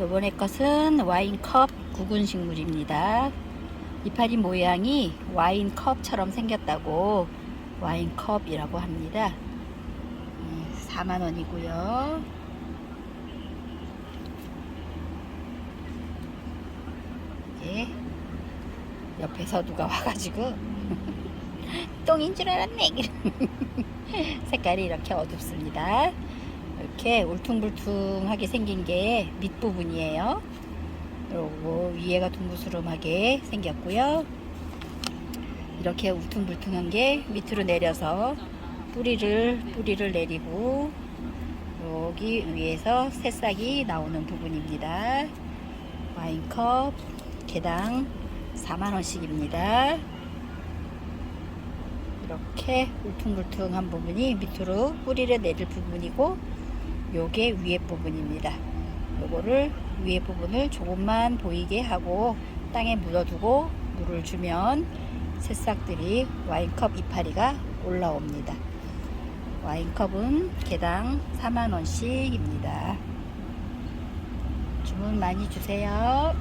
이번에 것은 와인컵 구근 식물입니다. 이파리 모양이 와인컵처럼 생겼다고 와인컵이라고 합니다. 4만 원이고요. 이게 옆에서 누가 와가지고 똥인 줄 알았네. 색깔이 이렇게 어둡습니다. 이렇게 울퉁불퉁하게 생긴 게 밑부분이에요. 그리고 위에가 둥그스름하게 생겼고요. 이렇게 울퉁불퉁한 게 밑으로 내려서 뿌리를 뿌리를 내리고 여기 위에서 새싹이 나오는 부분입니다. 와인컵 개당 4만 원씩입니다. 이렇게 울퉁불퉁한 부분이 밑으로 뿌리를 내릴 부분이고 요게 위에 부분입니다. 요거를 위에 부분을 조금만 보이게 하고 땅에 묻어두고 물을 주면 새싹들이 와인컵 이파리가 올라옵니다. 와인컵은 개당 4만원씩입니다. 주문 많이 주세요.